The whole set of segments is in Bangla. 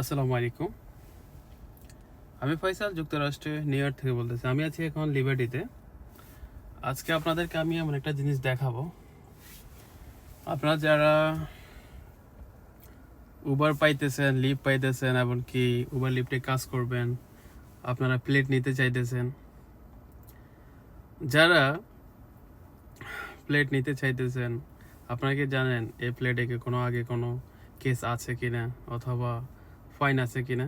আসসালামু আলাইকুম। আমি ফয়সাল যুক্তরাষ্ট্রে নিউ ইয়র্ক থেকে বলতেছি। আমি আছি এখন লিবার্টিতে। আজকে আপনাদেরকে আমি এমন একটা জিনিস দেখাবো। আপনারা যারা উবার পাইতেছেন লিফট পাইতেছেন, এমনকি উবার লিফটে কাজ করবেন, আপনারা প্লেট নিতে চাইতেছেন, যারা প্লেট নিতে চাইতেছেন, আপনারা কি জানেন এই প্লেটে কি কোনো আগে কোনো কেস আছে কিনা? অথবা ফাইন আছে কি না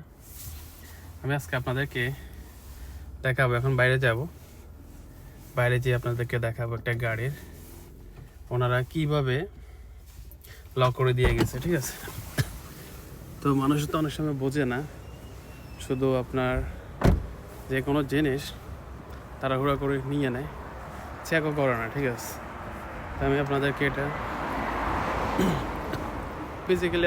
আমি আজকে আপনাদেরকে দেখাবো, এখন বাইরে যাব। বাইরে যেয়ে আপনাদেরকে দেখাবো একটা গাড়ির। ওনারা কীভাবে লক করে দিয়ে গেছে, ঠিক আছে? তো মানুষ তো অনেক সময় বোঝে না, শুধু আপনার যে কোনো জিনিস তাড়াহুড়া করে নিয়ে নেয় চেকও করে না, ঠিক আছে? আমি আপনাদেরকে এটা ফিজিক্যালি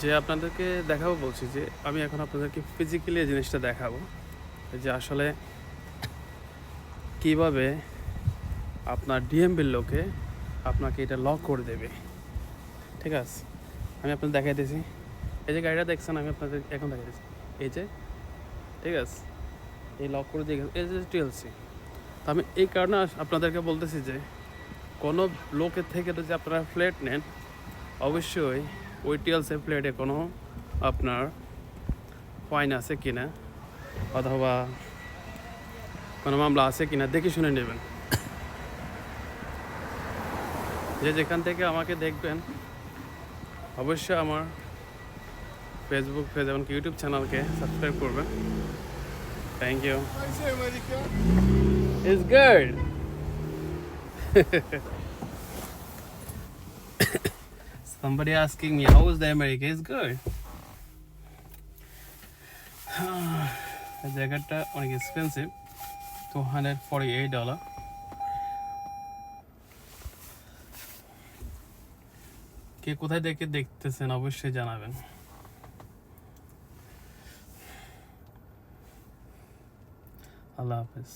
যে আপনাদেরকে দেখাবো বলছি যে আমি এখন আপনাদেরকে ফিজিক্যালি এই জিনিসটা দেখাবো। যে আসলে কীভাবে আপনার ডিএমবির লোকে আপনাকে এটা লক করে দেবে। ঠিক আছে? আমি আপনাদের দেখাইতেছি এই যে গাড়িটা দেখছেন, আমি আপনাদের এখন দেখাইতেছি এই যে, ঠিক আছে? এই লক করে দিয়ে গেছে। এই যে টিএলসি তো আমি এই কারণে আপনাদেরকে বলতেছি যে কোনো লোকের থেকে যদি আপনারা ফ্ল্যাট নেন, অবশ্যই ওই টিএলসি ফ্ল্যাটে কোনো আপনার ফাইন আছে কি না? অথবা কোনো মামলা আছে কি না? দেখে শুনে নেবেন। যে যেখান থেকে আমাকে দেখবেন অবশ্যই আমার ফেসবুক পেজ এবং ইউটিউব চ্যানেলকে সাবস্ক্রাইব করবেন। Thank you Nice America. It's good. Somebody asking me, how is the America? It's good. এই জায়গাটা অনেক expensive two hundred forty eight dollar কে কোথায় থেকে দেখতেছেন, অবশ্যই জানাবেন আল্লাহ হাফেজ